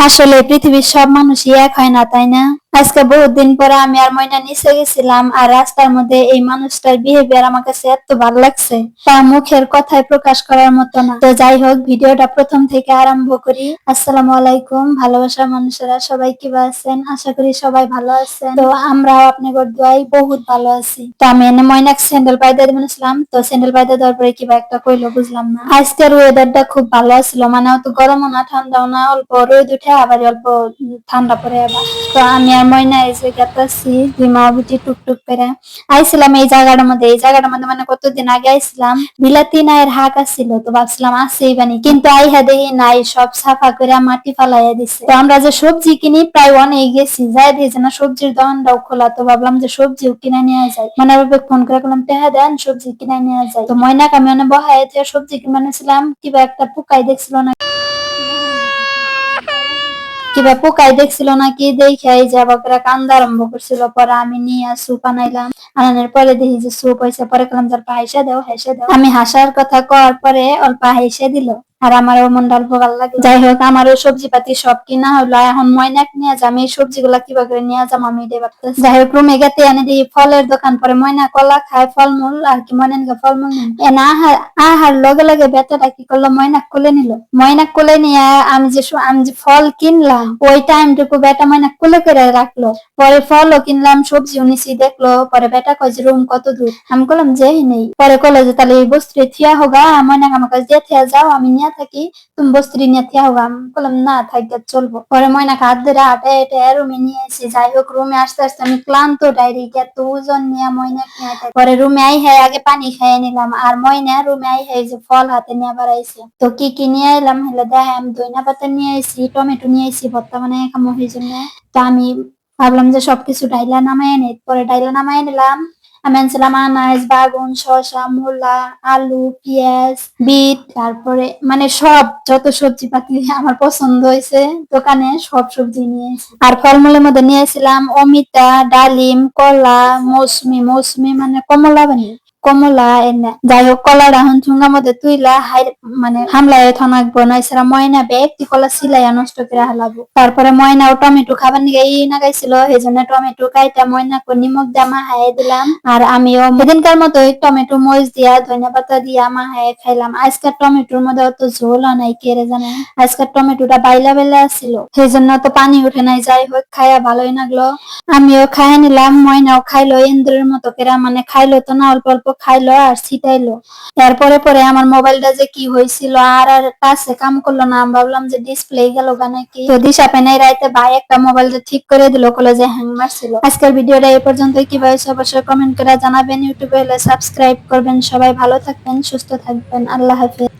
আসলে পৃথিবীর সব মানুষই এক হয় না তাই না? আজকে বহুত দিন পরে আমি আর ময়না নিচে গেছিলাম আর রাস্তার মধ্যে এই মানুষটার বিহেভিয়ার আমার কাছে এত ভালো লাগছে। তার মুখের কথায় প্রকাশ করার মতো না। তো যাই হোক, ভিডিওটা প্রথম থেকে আরম্ভ করি। আসসালামু আলাইকুম, ভালোবাসার মানুষেরা সবাই কিবা আছেন? আশা করি সবাই ভালো আছেন। তো আমরাও আপনাদের দোয়াই বহুত ভালো আছি। তো আমি এনে ময়নাক স্যান্ডেল পাইতে দিয়েছিলাম তো স্যান্ডেল পাইতে দেওয়ার পরে কিবা একটা কইলো বুঝলাম না। আজকের ওয়েদারটা খুব ভালো ছিল মানে অত গরমও না, ঠান্ডাও না, অল্প রোদ উঠে আবার অল্প ঠান্ডা পড়ে আবার। তো আমি মানে আমরা যে সবজি কিনি, প্রায় অনেক গেছি, যাই দিয়েছে না সবজির দোকানটাও খোলা, তো ভাবলাম যে সবজিও কিনে নিয়ে যায় মানে ভাবে ফোন করে বললাম, টেহা দেন, সবজি কিনে নিয়ে যায় তো ময়নাকে আমি অনেক বহাই সবজি কিনে নিয়েছিলাম কিবা একটা পুকাই দেখছিল না। কিবা পোকাই দেখছিল নাকি দেখাই যে বাকরা কান্দা আরম্ভ করছিল। পরে আমি নিয়ে সুপ আনাইলাম। আনানোর পরে দেখি যে সুপ হয়েছে পরে কলাম তার হেসে দাও হেসে দাও। আমি হাসার কথা কওয়ার পরে অল্প হেসে দিল। আর আমারও মনটা অল্প ভালো লাগে। যাই হোক আমারও সবজি পাতি সব কিনা হলো। এখন ময়নাক নিয়ে যাম, এই সবজিগুলা কিবা করে নিয়ে যাম আমি এটাই ভাবতেছি। যাই হোক রুমে গেতে এনে দিই ফলের দোকান পরে। ময়না কলা খায়, ফলমূল আর কি ময়না নিকে ফলমূল এনে আহার আহার লগে লগে বেটাটা কি করল? ময়নাক কোলে নিল। ময়নাক কোলে নিয়ে আমি যে আমি যে ফল কিনলাম, ওই টাইমটুকু বেটা ময়নাক কোলে করে রাখল। পরে ফলও কিনলাম, সবজিও নিছি দেখল। পরে বেটা কয় যে, রুম কত দূর? আমি বললাম যে নেই। পরে কলে যে, তাহলে এই বস্ত্রে থিয়া হোগা। ময়নাক আমার কাছে দিয়ে থিয়া যাও, আমি নিয়ে থাকি, তুমি বস্ত্রি নিয়ে থিয়া হোগা আমি বললাম না থাকতে চলবো। পরে ময়নাক হাত ধরে হাঁটে হেঁটে রুমে নিয়ে এসে যাই হোক, রুমে আসতে আসতে আমি ক্লান্ত ডাইরেক্ট এত ওজন নিয়ে ময়নাক নিয়ে থাকি। পরে রুমে আই হ্যাঁ আগে পানি খাইয়ে নিলাম। আর ময়না রুমে আই হ্যাঁ যে ফল হাতে নিয়ে বাড়াইছে। তো কি কি নিয়ে এলাম হলে দেখ আমি দইনা পাতা নিয়ে এসেছি টমেটো নিয়ে এসেছি ভর্তা মানে খামো, সেই তো আমি ভাবলাম যে সবকিছু ডাইলা নামাই নে পরে ডাইলা নামাই নিলাম। আমি আনাজ বাগুন, শসা, মূলা, আলু, পেঁয়াজ, বিট, তারপরে মানে সব যত সবজি পাতি আমার পছন্দ হয়েছে, দোকানে সব সবজি নিয়ে আর ফলমূলের মধ্যে নিয়েছিলাম অমিতা, ডালিম, কলা, মৌসুমি মৌসুমি মানে কমলা বানি কমলা এনে যাই হোক কলার এখন চুঙ্গার মধ্যে তুইলা হাই মানে হামলায় থাকব না এছাড়া ময়না বে একটি কলা সিলাইয়া নষ্ট করে হালাবো। তারপরে ময়না ও টমেটো খাবার নিয়ে ই না গাইছিল এই জন্য টমেটো কাইটা ময়না কো নিমক দিয়ে মাহায় দিলাম। আর আমিও সেদিনকার মতো টমেটো মরিচ দিয়া ধনিয়া পাতা দিয়া মাহায় খাইলাম। আজকের টমেটোর মধ্যে অত ঝোল নাই কেড়ে জানে? আজকের টমেটোটা বাইলা বেলা ছিল সেই জন্য তো পানি উঠে নাই যাই হোক খাইয়া ভালোই লাগল আমিও খাই নিলাম ময়নাও খাইলো ইন্দ্রের মতো কেরা মানে খাইলো তো না অল্প অল্প খাইলো আর ছিটাইলো। তারপরে পরে আমার মোবাইলটা যে কি হয়েছিল আর আর কাছে কাম করল না, আমি ভাবলাম যে ডিসপ্লে গেল নাকি। তো দিশা পেনাই রাইতে ভাই একটা মোবাইলটা ঠিক করে দিল কলে যে হ্যাং মারছিল। আজকের ভিডিওটা এই পর্যন্ত কি হয়েছে অবশ্যই কমেন্ট করে জানাবেন। ইউটিউবে হলে সাবস্ক্রাইব করবেন। সবাই ভালো থাকবেন, সুস্থ থাকবেন। আল্লাহ হাফেজ।